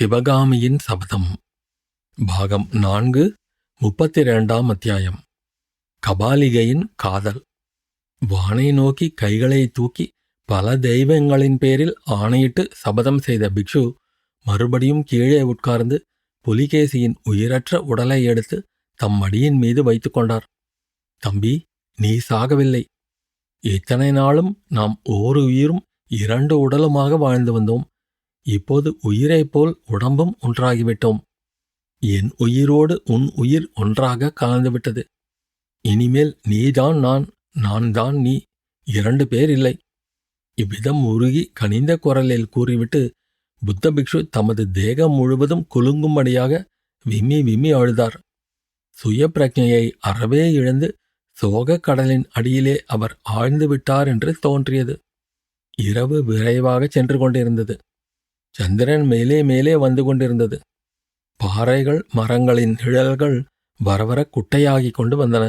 சிவகாமியின் சபதம். பாகம் நான்கு முப்பத்தி இரண்டாம் அத்தியாயம். கபாலிகையின் காதல். வானை நோக்கி கைகளை தூக்கி பல தெய்வங்களின் பேரில் ஆணையிட்டு சபதம் செய்த பிக்ஷு மறுபடியும் கீழே உட்கார்ந்து புலிகேசியின் உயிரற்ற உடலை எடுத்து தம் மடியின் மீது வைத்துக் கொண்டார். தம்பி நீ சாகவில்லை. இத்தனை நாளும் நாம் ஓர் உயிரும் இரண்டு உடலுமாக வாழ்ந்து வந்தோம். இப்போது உயிரைப் போல் உடம்பும் ஒன்றாகிவிட்டோம். என் உயிரோடு உன் உயிர் ஒன்றாக கலந்துவிட்டது. இனிமேல் நீதான் நான் நான் தான் நீ இரண்டு பேர் இல்லை. இவ்விதம் உருகி கனிந்த குரலில் கூறிவிட்டு புத்த பிக்ஷு தமது தேகம் முழுவதும் குலுங்கும்படியாக விம்மி விம்மி அழுதார். சுய பிரஜையை அறவே இழந்து சோகக் கடலின் அடியிலே அவர் ஆழ்ந்து விட்டார் என்று தோன்றியது. இரவு விரைவாகச் சென்று கொண்டிருந்தது. சந்திரன் மேலே மேலே வந்து கொண்டிருந்தது. பாறைகள் மரங்களின் நிழல்கள் வரவர குட்டையாகிக் கொண்டு வந்தன.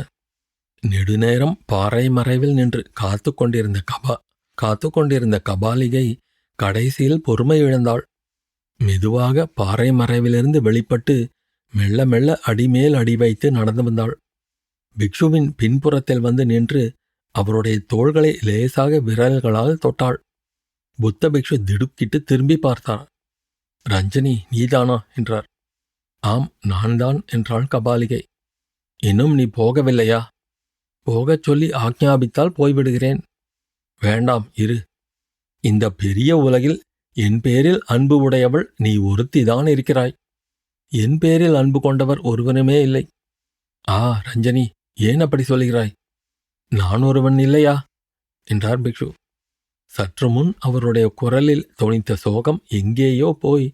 நெடுநேரம் பாறை மறைவில் நின்று காத்து கொண்டிருந்த கபா காத்து கொண்டிருந்த கபாலிகை கடைசியில் பொறுமை இழந்தாள். மெதுவாக பாறை மறைவிலிருந்து வெளிப்பட்டு மெல்ல மெல்ல அடிமேல் அடி வைத்து நடந்து வந்தாள். பிக்ஷுவின் பின்புறத்தில் வந்து நின்று அவருடைய தோள்களை லேசாக விரல்களால் தொட்டாள். புத்த பிக்ஷு திடுக்கிட்டு திரும்பி பார்த்தார் ரஞ்சனி நீதானா? என்றார். ஆம் நான் தான் என்றாள் கபாலிகை. இன்னும் நீ போகவில்லையா? போகச் சொல்லி ஆக்ஞாபித்தால் போய்விடுகிறேன். வேண்டாம் இரு. இந்த பெரிய உலகில் என் பேரில் அன்பு உடையவள் நீ ஒருத்திதான் இருக்கிறாய். என் பேரில் அன்பு கொண்டவர் ஒருவனுமே இல்லை. ஆ ரஞ்சனி ஏன் அப்படி சொல்கிறாய் நான் ஒருவன் இல்லையா? என்றார் பிக்ஷு. சற்று முன் அவருடைய குரலில் தொனித்த சோகம் எங்கேயோ போய்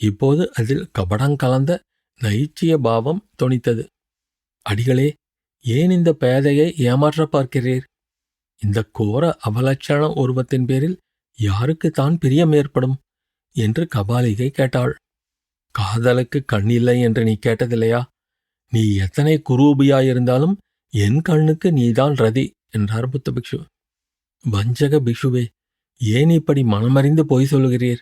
இப்போது அதில் கபடங்கலந்த நைச்சிய பாவம் தொனித்தது. அடிகளே ஏன் இந்த பேதையை ஏமாற்ற பார்க்கிறீர்? இந்த கோர அவலட்சண உருவத்தின் பேரில் யாருக்கு தான் பிரியம் ஏற்படும்? என்று கபாலிகை கேட்டாள். காதலுக்கு கண்ணில்லை என்று நீ கேட்டதில்லையா? நீ எத்தனை குரூபியாயிருந்தாலும் என் கண்ணுக்கு நீதான் ரதி என்றார் புத்த பிக்ஷு வஞ்சக பிக்ஷுவே ஏன் இப்படி மனமறிந்து பொய் சொல்லுகிறீர்?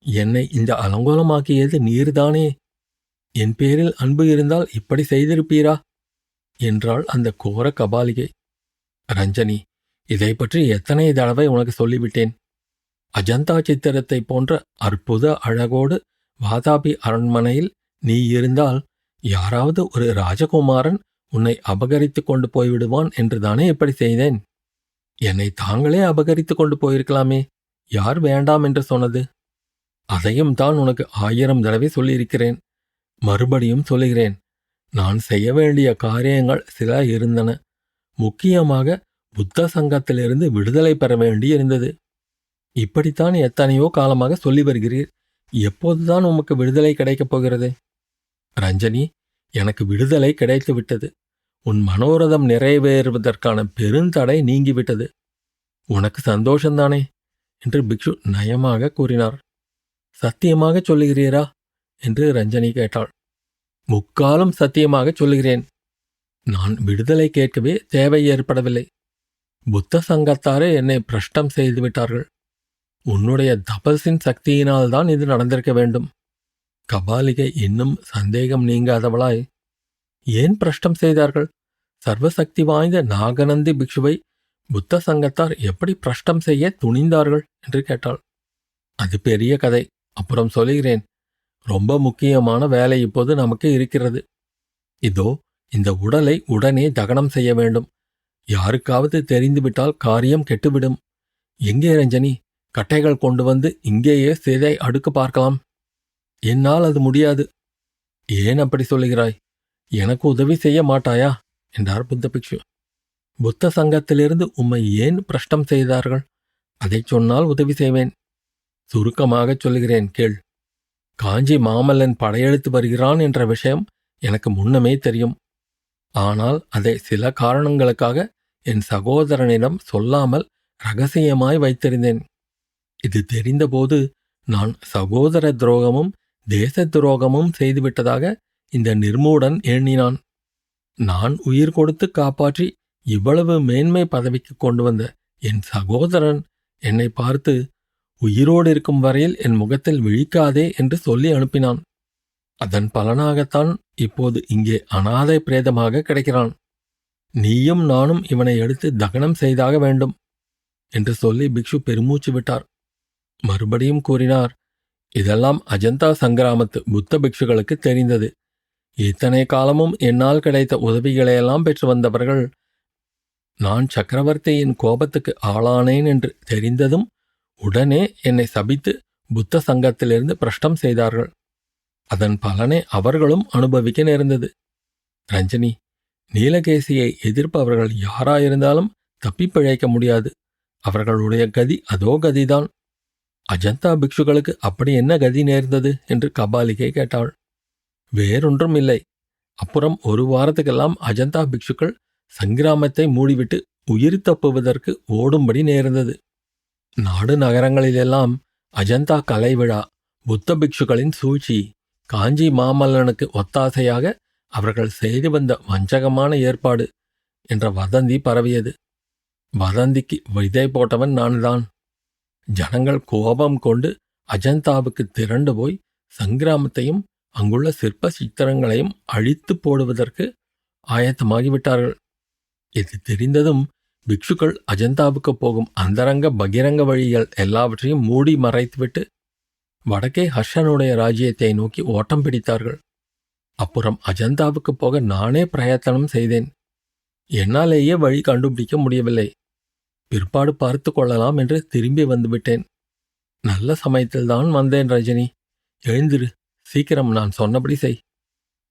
என்னை இந்த அலங்கோலமாக்கியது நீர்தானே? என் பேரில் அன்பு இருந்தால் இப்படி செய்திருப்பீரா? என்றாள் அந்த கோர கபாலிகை. ரஞ்சனி இதை பற்றி எத்தனை தடவை உனக்கு சொல்லிவிட்டேன்? அஜந்தா சித்திரத்தை போன்ற அற்புத அழகோடு வாதாபி அரண்மனையில் நீ இருந்தால் யாராவது ஒரு ராஜகுமாரன் உன்னை அபகரித்துக் கொண்டு போய்விடுவான் என்றுதானே இப்படி செய்தேன்? என்னை தாங்களே அபகரித்துக் கொண்டு போயிருக்கலாமே. யார் வேண்டாம் என்று சொன்னது? அதையும் தான் உனக்கு ஆயிரம் தடவை சொல்லியிருக்கிறேன். மறுபடியும் சொல்லுகிறேன். நான் செய்ய வேண்டிய காரியங்கள் சில இருந்தன. முக்கியமாக புத்த சங்கத்திலிருந்து விடுதலை பெற வேண்டியிருந்தது இப்படித்தான் எத்தனையோ காலமாக சொல்லி வருகிறீர். எப்போதுதான் உமக்கு விடுதலை கிடைக்கப் போகிறது? ரஞ்சனி எனக்கு விடுதலை கிடைத்து விட்டது உன் மனோரதம் நிறைவேறுவதற்கான பெருந்தடை நீங்கிவிட்டது. உனக்கு சந்தோஷந்தானே என்று பிக்ஷு நயமாக கூறினார். சத்தியமாகச் சொல்லுகிறீரா? என்று ரஞ்சனி கேட்டாள். முக்காலும் சத்தியமாகச் சொல்லுகிறேன். நான் விடுதலை கேட்கவே தேவை ஏற்படவில்லை. புத்த சங்கத்தாரே என்னை பிரஷ்டம் செய்துவிட்டார்கள் உன்னுடைய தபஸின் சக்தியினால்தான் இது நடந்திருக்க வேண்டும். கபாலிகை இன்னும் சந்தேகம் நீங்காதவளாய். ஏன் பிரஷ்டம் செய்தார்கள்? சர்வசக்தி வாய்ந்த நாகநந்தி பிக்ஷுவை புத்த சங்கத்தார் எப்படி பிரஷ்டம் செய்ய துணிந்தார்கள்? என்று கேட்டாள். அது பெரிய கதை. அப்புறம் சொல்லுகிறேன். ரொம்ப முக்கியமான வேலை இப்போது நமக்கு இருக்கிறது. இதோ இந்த உடலை உடனே தகனம் செய்ய வேண்டும். யாருக்காவது தெரிந்துவிட்டால் காரியம் கெட்டுவிடும். எங்கே ரஞ்சனி? கட்டைகள் கொண்டு வந்து இங்கேயே சிதை அடுக்க பார்க்கலாம். என்னால் அது முடியாது. ஏன் அப்படி சொல்லுகிறாய்? எனக்கு உதவி செய்ய மாட்டாயா? என்றார் புத்த பிக்ஷு. புத்த சங்கத்திலிருந்து உம்மை ஏன் பிரஷ்டம் செய்தார்கள்? அதைச் சொன்னால் உதவி செய்வேன். சுருக்கமாகச் சொல்கிறேன் கேள். காஞ்சி மாமல்லன் படையெடுத்து வருகிறான் என்ற விஷயம் எனக்கு முன்னமே தெரியும். ஆனால் அதை சில காரணங்களுக்காக என் சகோதரனிடம் சொல்லாமல் ரகசியமாய் வைத்திருந்தேன். இது தெரிந்தபோது நான் சகோதர துரோகமும் தேச துரோகமும் செய்துவிட்டதாக இந்த நிர்மூடன் எண்ணினான். நான் உயிர் கொடுத்து காப்பாற்றி இவ்வளவு மேன்மை பதவிக்கு கொண்டு வந்த என் சகோதரன் என்னை பார்த்து உயிரோடு இருக்கும் வரையில் என் முகத்தில் விழிக்காதே என்று சொல்லி அனுப்பினான். அதன் பலனாகத்தான் இப்போது இங்கே அனாதை பிரேதமாக கிடைக்கிறான். நீயும் நானும் இவனை எடுத்து தகனம் செய்தாக வேண்டும் என்று சொல்லி பிக்ஷு பெருமூச்சு விட்டார். மறுபடியும் கூறினார் இதெல்லாம் அஜந்தா சங்கிராமத்து புத்த பிக்ஷுகளுக்கு தெரிந்தது. இத்தனை காலமும் என்னால் கிடைத்த உதவிகளையெல்லாம் பெற்று வந்தவர்கள் நான் சக்கரவர்த்தியின் கோபத்துக்கு ஆளானேன் என்று தெரிந்ததும் உடனே என்னை சபித்து புத்த சங்கத்திலிருந்து பிரஷ்டம் செய்தார்கள். அதன் பலனை அவர்களும் அனுபவிக்க நேர்ந்தது. ரஞ்சனி நீலகேசியை எதிர்ப்பவர்கள் யாராயிருந்தாலும் தப்பிப் பிழைக்க முடியாது. அவர்களுடைய கதி அதோ கதிதான். அஜந்தா பிக்ஷுகளுக்கு அப்படி என்ன கதி நேர்ந்தது? என்று கபாலிகை கேட்டாள். வேறொன்றும் இல்லை அப்புறம் ஒரு வாரத்துக்கெல்லாம் அஜந்தா பிக்ஷுக்கள் சங்கிராமத்தை மூடிவிட்டு உயிர் தப்புவதற்கு ஓடும்படி நேர்ந்தது. நாடு நகரங்களிலெல்லாம் அஜந்தா கலை விழா புத்த பிக்ஷுக்களின் சூழ்ச்சி காஞ்சி மாமல்லனுக்கு ஒத்தாசையாக அவர்கள் செய்து வந்த வஞ்சகமான ஏற்பாடு என்ற வதந்தி பரவியது. வதந்திக்கு விதை போட்டவன் நான்தான். ஜனங்கள் கோபம் கொண்டு அஜந்தாவுக்கு திரண்டு போய் சங்கிராமத்தையும் அங்குள்ள சிற்ப சித்திரங்களையும் அழித்து போடுவதற்கு ஆயத்தமாகிவிட்டார்கள். இது தெரிந்ததும் பிக்ஷுக்கள் அஜந்தாவுக்கு போகும் அந்தரங்க பகிரங்க வழிகள் எல்லாவற்றையும் மூடி மறைத்துவிட்டு வடக்கே ஹர்ஷனுடைய ராஜ்யத்தை நோக்கி ஓட்டம் பிடித்தார்கள். அப்புறம் அஜந்தாவுக்கு போக நானே பிரயத்தனம் செய்தேன். என்னாலேயே வழி கண்டுபிடிக்க முடியவில்லை. பிற்பாடு பார்த்து கொள்ளலாம் என்று திரும்பி வந்துவிட்டேன். நல்ல சமயத்தில்தான் வந்தேன் ரஜினி. எழுந்திரு. சீக்கிரம் நான் சொன்னபடி செய்.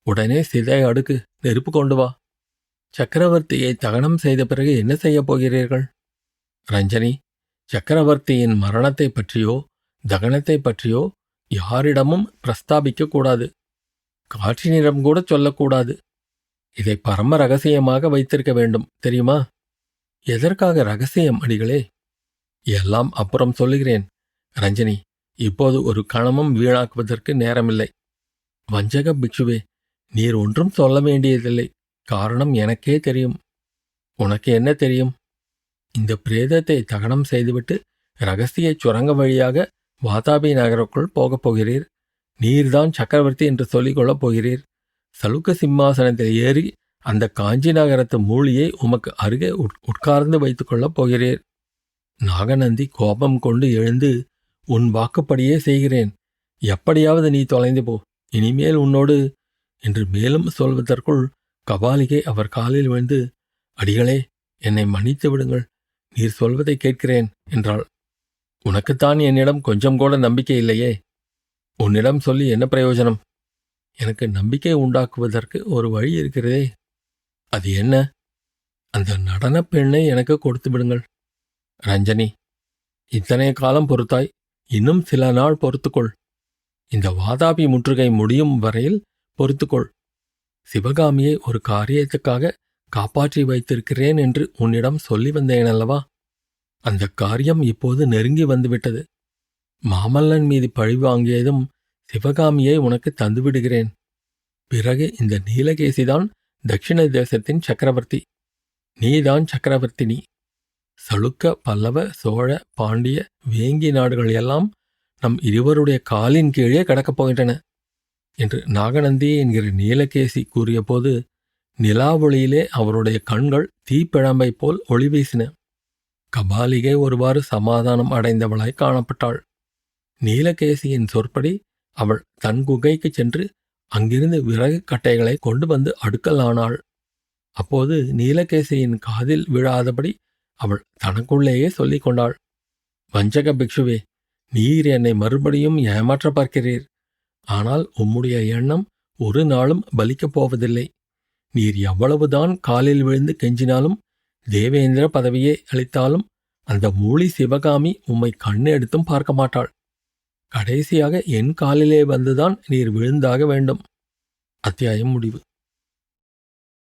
உடனே சிதை அடுக்கு நெருப்பு கொண்டு வா. சக்கரவர்த்தியை தகனம் செய்த பிறகு என்ன செய்யப் போகிறீர்கள்? ரஞ்சனி சக்கரவர்த்தியின் மரணத்தைப் பற்றியோ தகனத்தைப் பற்றியோ யாரிடமும் பிரஸ்தாபிக்கக்கூடாது காற்றினிடம் கூட சொல்லக்கூடாது இதை பரம ரகசியமாக வைத்திருக்க வேண்டும் தெரியுமா? எதற்காக ரகசியம் அடிகளே? எல்லாம் அப்புறம் சொல்லுகிறேன் ரஞ்சனி. இப்போது ஒரு கணமும் வீணாக்குவதற்கு நேரமில்லை. வஞ்சக பிக்ஷுவே நீர் ஒன்றும் சொல்ல வேண்டியதில்லை. காரணம் எனக்கே தெரியும். உனக்கு என்ன தெரியும்? இந்த பிரேதத்தை தகனம் செய்துவிட்டு ரகசிய சுரங்க வழியாக வாதாபி நகருக்குள் போகப் போகிறீர். நீர்தான் சக்கரவர்த்தி என்று சொல்லிக் கொள்ளப் போகிறீர். சலுக்க சிம்மாசனத்தில் ஏறி அந்த காஞ்சி நகரத்து மூலியை உமக்கு அருகே உட்கார்ந்து வைத்துக் கொள்ளப் போகிறீர். நாகநந்தி கோபம் கொண்டு எழுந்து உன் வாக்குப்படியே செய்கிறேன். எப்படியாவது நீ தொலைந்து போ. இனிமேல் உன்னோடு என்று மேலும் சொல்வதற்குள் கபாலிகை அவர் காலில் விழுந்து அடிகளே என்னை மன்னித்து விடுங்கள். நீர் சொல்வதை கேட்கிறேன் என்றாள். உனக்குத்தான் என்னிடம் கொஞ்சம் கூட நம்பிக்கை இல்லையே. உன்னிடம் சொல்லி என்ன பிரயோஜனம்? எனக்கு நம்பிக்கை உண்டாக்குவதற்கு ஒரு வழி இருக்கிறதே. அது என்ன? அந்த நடனப் பெண்ணை எனக்கு கொடுத்து விடுங்கள். ரஞ்சனி இத்தனை காலம் பொறுத்தாய். இன்னும் சில நாள் பொறுத்துக்கொள். இந்த வாதாபி முற்றுகை முடியும் வரையில் பொறுத்துக்கொள். சிவகாமியை ஒரு காரியத்துக்காக காப்பாற்றி வைத்திருக்கிறேன் என்று உன்னிடம் சொல்லி வந்தேனல்லவா? அந்த காரியம் இப்போது நெருங்கி வந்துவிட்டது. மாமல்லன் மீது பழி வாங்கியதும் சிவகாமியை உனக்கு தந்துவிடுகிறேன். பிறகு இந்த நீலகேசிதான் தட்சிண தேசத்தின் சக்கரவர்த்தி. நீதான் சக்கரவர்த்தினி. சளுக்க பல்லவ சோழ பாண்டிய வேங்கி நாடுகள் எல்லாம் நம் இருவருடைய காலின் கீழே கடக்கப் போகின்றன என்று நாகநந்தி என்கிற நீலகேசி கூறியபோது நிலாவொளியிலே அவருடைய கண்கள் தீப்பிழம்பை போல் ஒளி வீசின. கபாலிகை ஒருவாறு சமாதானம் அடைந்தவளாய் காணப்பட்டாள். நீலகேசியின் சொற்படி அவள் தன் குகைக்குச் சென்று அங்கிருந்து விறகு கட்டைகளை கொண்டு வந்து அடுக்கலானாள். அப்போது நீலகேசியின் காதில் விழாதபடி அவள் தனக்குள்ளேயே சொல்லிக் கொண்டாள். வஞ்சக பிக்ஷுவே நீர் என்னை மறுபடியும் ஏமாற்ற பார்க்கிறீர். ஆனால் உம்முடைய எண்ணம் ஒரு நாளும் பலிக்கப் போவதில்லை. நீர் எவ்வளவுதான் காலில் விழுந்து கெஞ்சினாலும் தேவேந்திர பதவியை அளித்தாலும் அந்த மூளி சிவகாமி உம்மை கண்ணு எடுத்தும் பார்க்க மாட்டாள். கடைசியாக என் காலிலே வந்துதான் நீர் விழுந்தாக வேண்டும். அத்தியாயம் முடிவு.